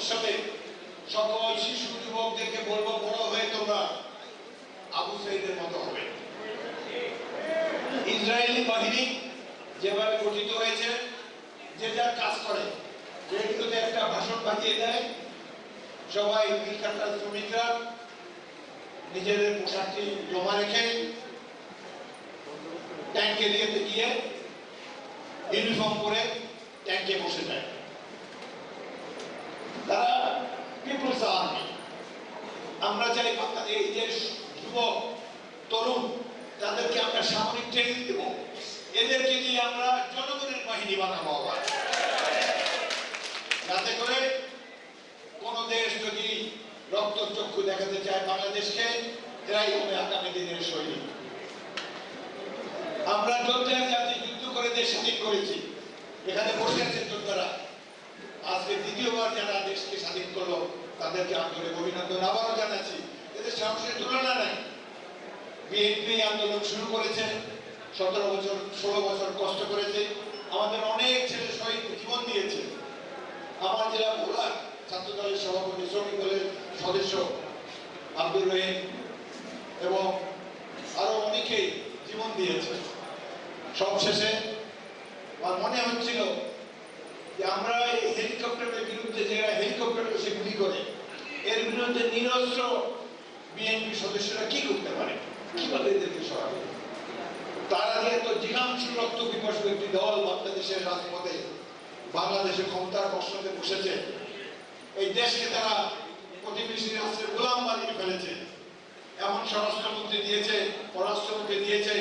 ভবিষ্যতে সকল শিশু যুবকদেরকে বলব, বড় হয়ে তোমরা আবু সাইদের মতো হবে। ইসরায়েলি বাহিনী যেভাবে গঠিত হয়েছে, যে যার কাজ করে রেডিওতে একটা ভাষণ বাজিয়ে দেয়, সবাই মিল শ্রমিকরা, নিজেদের পোশাকটি জমা রেখে ট্যাঙ্কে দিয়ে গিয়ে ইউনিফর্ম পরে ট্যাঙ্কে বসে যায়। তারা পিপুলস আর্মি আমরা চাই বাংলাদেশ, এই যে যুবক, তরুণ, তাদেরকে আমরা সামরিক ট্রেনিং দেব। এদেরকে নিয়ে আমরা জনগণের বাহিনী বানাবো আবার। যাতে করে কোন দেশ যদি রক্তচক্ষু দেখাতে চায় বাংলাদেশকে এরাই হবে আগামী দিনের সৈনিক। আমরা যোদ্ধার জাতি যুদ্ধ করে দেশ করেছি এখানে বসে আছে যোদ্ধারা আজকে দ্বিতীয়বার যারা দেশকে স্বাধীন করল তাদেরকে আন্তরিক অভিনন্দন আবারও জানাচ্ছি। এদের সাহসের তুলনা নাই। বিএনপি আন্দোলন শুরু করেছে, সতেরো বছর, ষোলো বছর কষ্ট করেছে। আমাদের অনেক ছেলে শহীদ জীবন দিয়েছে। আমার জেলা ভোলা ছাত্র দলের সভাপতি, শ্রমিক দলের সদস্য আব্দুর রহিম এবং আরও অনেকেই জীবন দিয়েছে। সবশেষে আমার মনে হচ্ছিল যে আমরা এই হেলিকপ্টারের বিরুদ্ধে যারা হেলিকপ্টারে এসে গুলি করে এর বিরুদ্ধে নিরস্ত্র বিএনপি সদস্যরা কি করতে পারে? কীভাবে এদেরকে সরাবে? তারা যেহেতু জিনাংশ রক্ত বিপর্য একটি দল বাংলাদেশের রাজপথে বাংলাদেশের ক্ষমতার প্রশ্নতে বসেছে, এই দেশকে তারা প্রতিবেশী রাষ্ট্রের গোলাম বানিয়ে ফেলেছে। এমন স্বরাষ্ট্রমন্ত্রী দিয়েছে, পররাষ্ট্রমন্ত্রী দিয়েছে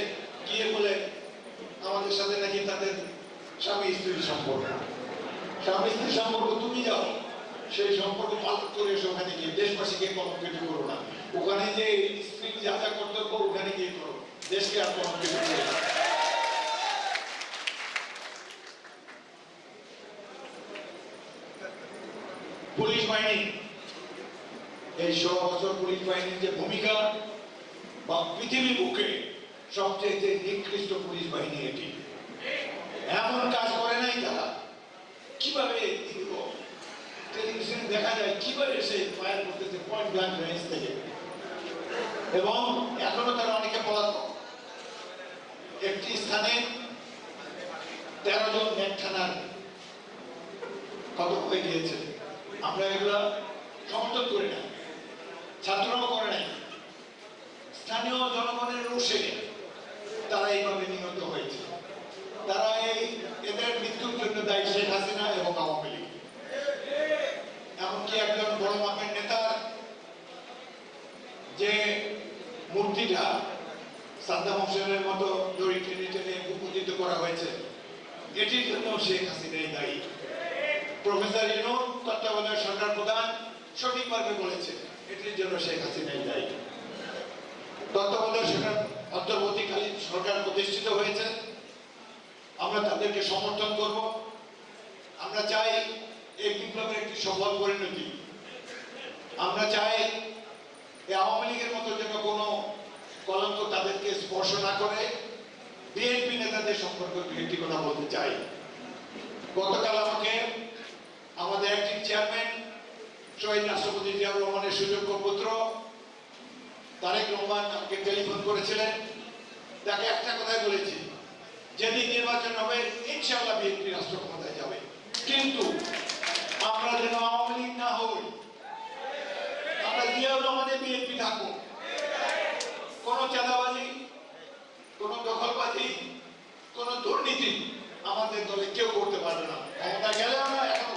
গিয়ে বলে আমাদের সাথে নাকি তাদের স্বামী স্ত্রীর সম্পর্ক? স্বামী স্ত্রীর সম্পর্ক তুমি যাও সেই সম্পর্ক পালন করে ওখানে গিয়ে। দেশবাসীকে কলঙ্কিত করো না। ওখানে যে স্ত্রী যা যা কর্তব্য ওখানে গিয়ে করো। দেশকে আর কলঙ্কিত করো। পুলিশ বাহিনী, এই ষোলো বছর পুলিশ বাহিনীর যে ভূমিকা বা পৃথিবী বুকে সবচেয়ে নিকৃষ্ট পুলিশ বাহিনী এটি। এমন কাজ করে নাই তারা। কীভাবে দেখা যায় কীভাবে সে পয়েন্ট ব্ল্যাঙ্ক রেঞ্জ থেকে এবং এখনও তারা অনেকে একটি স্থানে তেরো জন থানার কতক হয়ে গিয়েছে। আমরা এগুলা সমর্থন করি না, ছাত্ররাও করে নাই। স্থানীয় জনগণের রোষে তারা এইভাবে নিহত হয়েছে। তারা এই এদের মৃত্যুর জন্য দায়ী শেখ হাসিনা এবং আওয়ামী লীগ। মূর্তিটা সাদ্দাম হোসেনের মতো দড়ি টেনে টেনে উপদিত করা হয়েছে। এটির জন্য শেখ হাসিনাই দায়ী। প্রফেসর ইনো তত্ত্বাবধায়ক সরকার প্রধান সঠিকভাবে বলেছে এটির জন্য শেখ হাসিনাই দায়ী। তত্ত্বাবধায়ক সরকার অন্তর্বর্তীকালীন সরকার প্রতিষ্ঠিত হয়েছে। আমরা তাদেরকে সমর্থন করব। আমরা চাই এই বিপ্লবের একটি সফল পরিণতি। আমরা চাই এই আওয়ামী লীগের মতো যেন কোনো কলঙ্ক তাদেরকে স্পর্শ না করে নেতাদের সম্পর্কে একটি কথা বলতে চাই। গতকাল আমাকে আমাদের একটি চেয়ারম্যান শহীদ রাষ্ট্রপতি জিয়াউর রহমানের সুযোগ্য পুত্র তারেক রহমান আমাকে টেলিফোন করেছিলেন। তাকে একটা কথাই বলেছি, যেদিন নির্বাচন হবে, ইনশাআল্লাহ বিএনপি রাষ্ট্র ক্ষমতায় যাবে কিন্তু আমরা যেন আওয়ামী লীগ না হই আমরা জিয়াউর রহমানের বিএনপি থাকুক কোনো চাঁদাবাজি কোনো দখলবাজি দুর্নীতি আমাদের দলে কেউ করতে পারবে না। ক্ষমতা গেলে এখনও